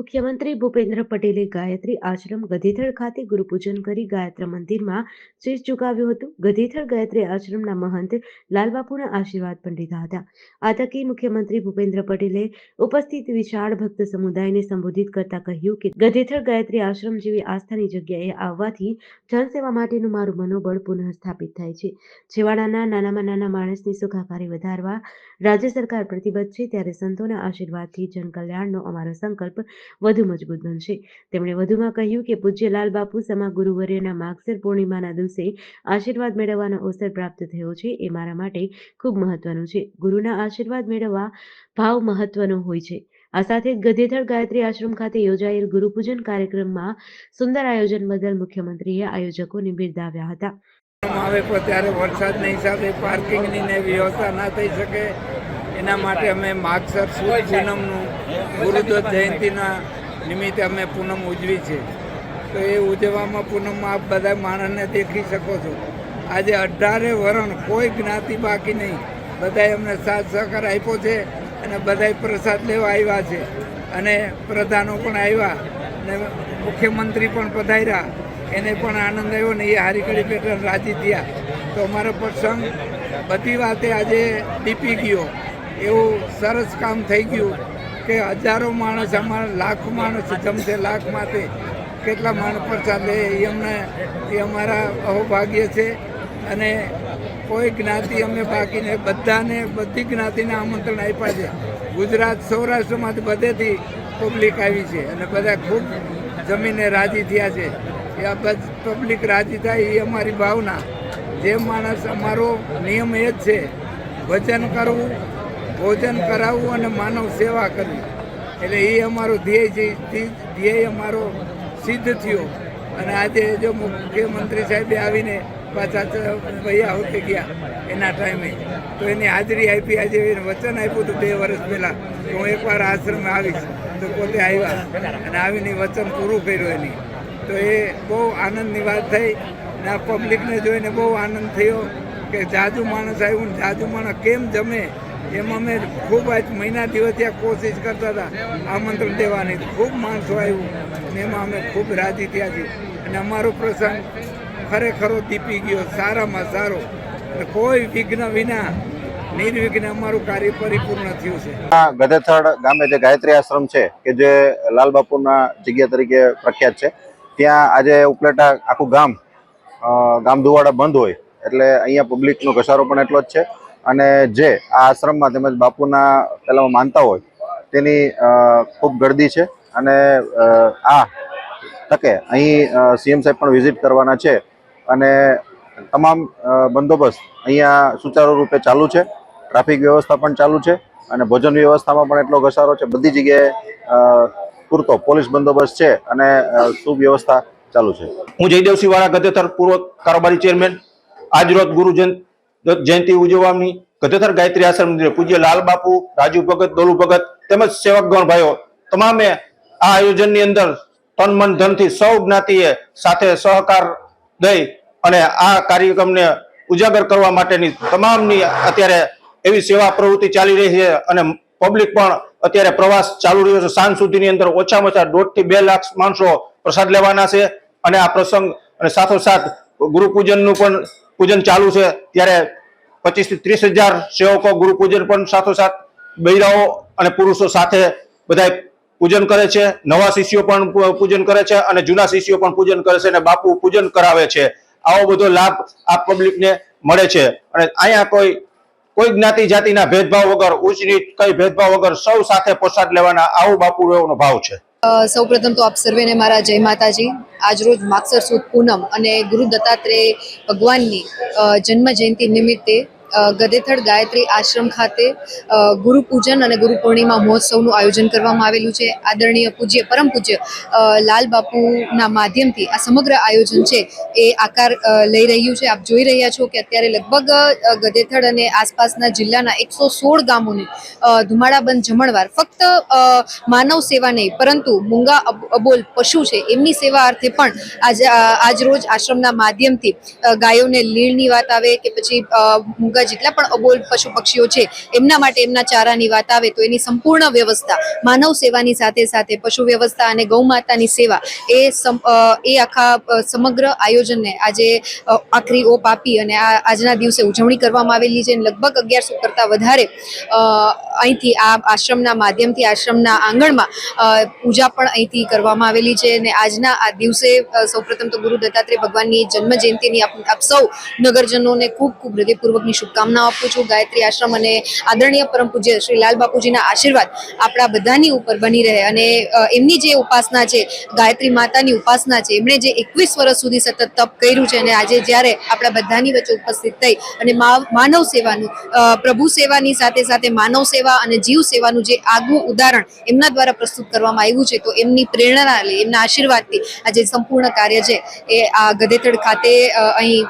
મુખ્યમંત્રી ભૂપેન્દ્ર પટેલે ગાયત્રી આશ્રમ ગધેથળ ખાતે ગુરુપૂજન કરી ગાયત્ર મંદિરમાં શીશ ઝુકાવ્યું હતું. ગધેથળ ગાયત્રી આશ્રમના મહંત લાલબાપુના આશીર્વાદ પણ લીધા હતા. આ તકે મુખ્યમંત્રી ભૂપેન્દ્ર પટેલે ઉપસ્થિત વિશાળ ભક્ત સમુદાયને સંબોધિત કરતા કહ્યું કે, ગધેથળ ગાયત્રી આશ્રમ જેવી આસ્થાની જગ્યાએ આવવાથી જનસેવા માટેનું મારું મનોબળ પુનઃ સ્થાપિત થાય છે. છેવાડાના નાનામાં નાના માણસની સુખાકારી વધારવા રાજ્ય સરકાર પ્રતિબદ્ધ છે, ત્યારે સંતોના આશીર્વાદથી જનકલ્યાણનો અમારો સંકલ્પ વધુ મજબૂત બનશે. તેમણે વધુમાં કહ્યું કે પૂજ્ય લાલ બાપુ સમા ગુરુવર્યના માગસર પૂર્ણિમાના દિવસે આશીર્વાદ મેળવવાનો અવસર પ્રાપ્ત થયો છે, એ મારા માટે ખૂબ મહત્વનું છે. ગુરુના આશીર્વાદ મેળવવા ભાવ મહત્વનો હોય છે. આ સાથે જ ગધેથળ ગાયત્રી આશ્રમ ખાતે યોજાયેલ ગુરુપૂજન કાર્યક્રમમાં સુંદર આયોજન બદલ મુખ્યમંત્રીએ આયોજકોને બિરદાવ્યા હતા. આવે ત્યારે વરસાદના હિસાબે પાર્કિંગની ને વ્યવસ્થા ના થઈ શકે. એના માટે અમે માગસર સુદ પૂનમનું ગુરુદત્ત જયંતિના નિમિત્તે અમે પૂનમ ઉજવી છે. તો એ ઉજવવામાં પૂનમમાં આપ બધા માણસને દેખી શકો છો. આજે અઢારે વરણ કોઈ જ્ઞાતિ બાકી નહીં. બધાએ અમને સાથ સહકાર આપ્યો છે અને બધાએ પ્રસાદ લેવા આવ્યા છે. અને પ્રધાનો પણ આવ્યા અને મુખ્યમંત્રી પણ પધાર્યા. એને પણ આનંદ આવ્યો ને એ હારીકડી પેટર્ન રાજી થયા. તો અમારો પ્રસંગ બધી વાતે આજે દીપી ગયો. એવું સરસ કામ થઈ ગયું કે હજારો માણસ અમારા લાખ માણસ જમશે, લાખમાંથી કેટલા માણસ પર ચાલે એ અમને, એ અમારા અહોભાગ્ય છે. અને કોઈ જ્ઞાતિ અમે બાકીને બધાને બધી જ્ઞાતિને આમંત્રણ આપ્યા છે. ગુજરાત સૌરાષ્ટ્રમાંથી બધેથી પબ્લિક આવી છે અને બધા ખૂબ જમીને રાજી થયા છે. એ આ પબ્લિક રાજી થાય એ અમારી ભાવના. જે માણસ અમારો નિયમ એ જ છે. ભજન કરવું ભોજન કરાવવું અને માનવ સેવા કરવી. એટલે એ અમારો ધ્યેય ધી- ધ્યેય અમારો સિદ્ધ થયો. અને આજે જો મુખ્યમંત્રી સાહેબે આવીને પાછા ભૈયા હોતે ગયા એના ટાઈમે. તો એની હાજરી આપી આજે વચન આપ્યું હતું બે વર્ષ પહેલાં. કે હું એકવાર આશ્રમે આવીશ. તો પોતે આવ્યા અને આવીને વચન પૂરું કર્યું એની. તો એ બહુ આનંદની વાત થઈ અને આ પબ્લિકને જોઈને બહુ આનંદ થયો કે જાજુ માણસ આવ્યું ને જાજુ માણસ કેમ જમે? એમ અમે ખૂબ આજ મહિના દિવસ ત્યાં કોશિશ કરતા હતા આમંત્રણ દેવાની. ખૂબ માણસો આવ્યું એમાં અમે ખૂબ રાજી થયા છીએ. અને અમારો પ્રસંગ ખરેખરો દીપી ગયો, સારામાં સારો. કોઈ વિઘ્ન વિના, નિર્વિઘ્ન અમારું કાર્ય પરિપૂર્ણ થયું છે. આ ગધેથળ ગામે જે ગાયત્રી આશ્રમ છે, કે જે લાલબાપુના જગ્યા તરીકે પ્રખ્યાત છે, ત્યાં આજે ઉપલેટા આખું ગામ ગામ ધુવાડા બંધ હોય. એટલે અહીંયા પબ્લિકનો ઘસારો પણ એટલો જ છે. અને જે આ આશ્રમમાં તેમજ બાપુના પહેલાં માનતા હોય, તેની ખૂબ ગરદી છે અને આ તકે અહીં સીએમ સાહેબ પણ વિઝિટ કરવાના છે અને તમામ બંદોબસ્ત અહીંયા સુચારુ રૂપે ચાલુ છે, ટ્રાફિક વ્યવસ્થા પણ ચાલુ છે અને ભોજન વ્યવસ્થામાં પણ એટલો ઘસારો છે, બધી જગ્યાએ પૂરતો પોલીસ બંદોબસ્ત છે અને સુવ્યવસ્થા ચાલુ છે. હું જયદેવસિંહ વાળા ગધેથર પૂર્વ કારોબારી ચેરમેન, આજરોજ ગુરુ જયંત- ઉજવવાની ગધેથર ગાયત્રી આશ્રમ મંદિરે પૂજ્ય લાલ બાપુ, રાજુ ભગત, દોલુ ભગત તેમજ સેવકગણ ભાઈઓ તમામે આ આયોજનની અંદર તન મન ધનથી સૌ જ્ઞાતિએ સાથે સહકાર દઈ અને આ કાર્યક્રમને ઉજાગર કરવા માટેની તમામની અત્યારે એવી સેવા પ્રવૃત્તિ ચાલી રહી છે અને પબ્લિક પણ અત્યારે પ્રવાસ ચાલુ રહ્યો છે. સાંજ સુધીની અંદર ઓછામાં ઓછા દોઢથી બે લાખ માણસો પ્રસાદ લેવાના છે અને આ પ્રસંગ અને સાથોસાથ ગુરુ પૂજનનું પણ પૂજન ચાલુ છે, ત્યારે પચીસથી ત્રીસ હજાર સેવકો ગુરુ પૂજન પણ સાથોસાથ બૈરાઓ અને પુરુષો સાથે બધા પૂજન કરે છે. નવા શિષ્યો પણ પૂજન કરે છે અને જૂના શિષ્યો પણ પૂજન કરે છે અને બાપુ પૂજન કરાવે છે. આવો બધો લાભ આ પબ્લિકને મળે છે. અને અહીંયા કોઈ કોઈ જ્ઞાતિ જાતિના ભેદભાવ વગર ઉચ્ચ નીચ કઈ ભેદભાવ વગર સૌ સાથે પ્રસાદ લેવાના આવો બાપુ એવો ભાવ છે. સૌ પ્રથમ તો આપ સર્વેને મારા જય માતાજી. આજરોજ માગસર સુદ પૂનમ અને ગુરુ દત્તાત્રેય ભગવાનની જન્મ જયંતિ નિમિત્તે અ, ગધેથળ ગાયત્રી આશ્રમ ખાતે ગુરુપૂજન ગુરુ પૂજન અને ગુરુ પૂર્ણિમા મહોત્સવનું આયોજન કરવામાં આવેલું છે. આદરણીય પૂજ્ય પરમ પૂજ્ય લાલબાપુના લાલ બાપુના માધ્યમથી આ સમગ્ર આયોજન છે એ આકાર લઈ રહ્યું છે. આપ જોઈ રહ્યા છો કે અત્યારે લગભગ ગધેથડ અને આસપાસના જિલ્લાના એકસો સોળ ગામોને ધુમાડાબંધ જમણવાર. ફક્ત માનવ સેવા નહીં પરંતુ મૂંગા અબ- અબોલ પશુ છે એમની સેવા અર્થે પણ આજ આજ રોજ આશ્રમના માધ્યમથી ગાયોને લીણની વાત આવે કે પછી મૂંગા એવા જેટલા પણ અબોલ પશુ પક્ષીઓ છે, એમના માટે એમના ચારાની વાત આવે તો એની સંપૂર્ણ વ્યવસ્થા, માનવ સેવાની સાથે સાથે પશુ વ્યવસ્થા અને ગૌ માતાની સેવા એ એ આખા સમગ્ર આયોજનને આજે આખરી ઓપ આપી અને આજના દિવસે ઉજવણી કરવામાં આવેલી છે. લગભગ અગિયારસો કરતાં વધારે અહીંથી આ આશ્રમના માધ્યમથી આશ્રમના આંગણમાં પૂજા પણ અહીંથી કરવામાં આવેલી છે અને આજના આ દિવસે સૌપ્રથમ તો ગુરુ દત્તાત્રેય ભગવાનની જન્મ જયંતિની આપ સૌ નગરજનોને ખૂબ ખૂબ હૃદયપૂર્વકની શુભકામનાઓ આપું છું. ગાયત્રી આશ્રમ અને આદરણીય પરમ પૂજ્ય શ્રી લાલ બાપુજીના આશીર્વાદ આપણા બધાની ઉપર બની રહે અને એમની જે ઉપાસના છે, ગાયત્રી માતાની ઉપાસના છે, એમણે જે એકવીસ વર્ષ સુધી સતત તપ કર્યું છે અને આજે જ્યારે આપણા બધાની વચ્ચે ઉપસ્થિત થઈ અને માનવ સેવાનું પ્રભુ સેવાની સાથે સાથે માનવ સેવા અને જીવ સેવાનું જે આગવું ઉદાહરણ એમના દ્વારા પ્રસ્તુત કરવામાં આવ્યું છે, તો એમની પ્રેરણા લઈ, એમના આશીર્વાદથી આજે સંપૂર્ણ કાર્ય છે એ આ ગધેથડ ખાતે અહીં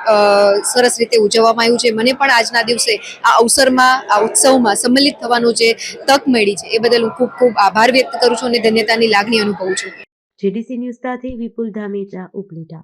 સરસ રીતે ઉજવવામાં આવ્યું છે. મને પણ આજના દિવસે આ અવસરમાં, આ ઉત્સવમાં સંમિલિત થવાનું જે તક મળી છે, એ બદલ હું ખૂબ ખૂબ આભાર વ્યક્ત કરું છું અને ધન્યતાની લાગણી અનુભવું છું. જેડીસી ન્યૂઝ સાથે વિપુલ ધામેચા, ઉપલેટા.